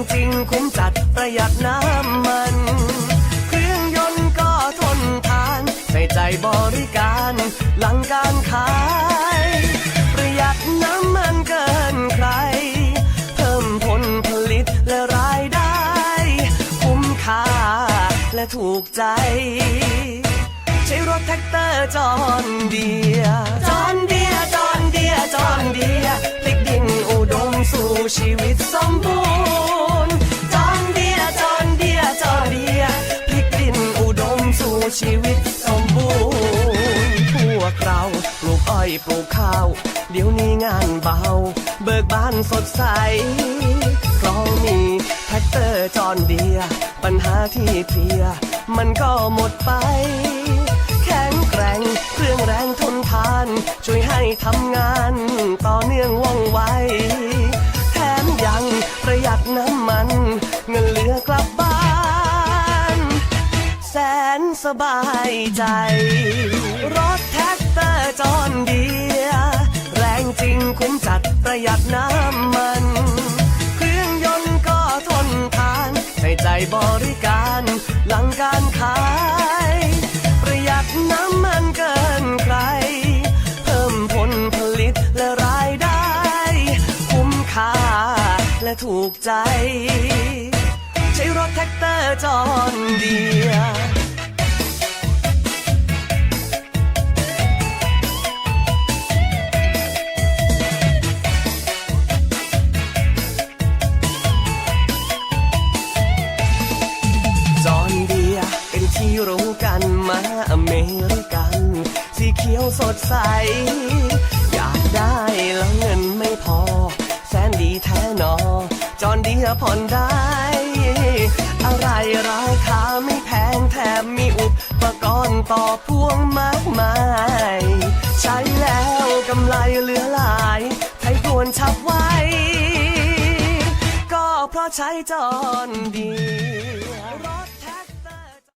ประหยัดน้ำมัน เครื่องยนต์ก็ทนทานใส่ใจบริการหลังการขาย ประหยัดน้ำมันเกินใคร เพิ่มผลผลิตและรายได้ คุ้มค่าและถูกใจ ใช้รถแท็กเตอร์จอนเดียจอนเดียจอนเดียจอนเดียพลิกดินอุดมสู่ชีวิตสมบูรณ์ ปลูกอ้อยปลูกข้าว เดี๋ยวนี้งานเบา เบิกบานสดใสเพราะมีแท็กเตอร์จอนเดีย ปัญหาที่เพีย มันก็หมดไป แข็งแกร่งเครื่องแรงทนทาน ช่วยให้ทำงานต่อเนื่องว่องไวแถมยังประหยัดน้ำมัน เงินเหลือกลับบ้าน แสนสบายใจรถแท็กเตอ จอนเดีย แรงจริงคุ้มจัดประหยัดน้ำมัน เครื่องยนต์ก็ทนทานใส่ใจบริการหลังการขาย ประหยัดน้ำมันเกินใคร เพิ่มผลผลิตและรายได้ คุ้มค่าและถูกใจ ใช้รถแท็กเตอร์จอนเดีย มาอเมริกัน สีเขียวสดใส อยากได้แล้วเงินไม่พอ แสนดีแท้นอ จอนเดียผ่อนได้ อะไรราคาไม่แพงแถมมีอุปกรณ์ต่อพ่วงมากมาย ใช้แล้วกำไรเหลือหลายใครควรชับไว้ ก็เพราะใช้จอนดี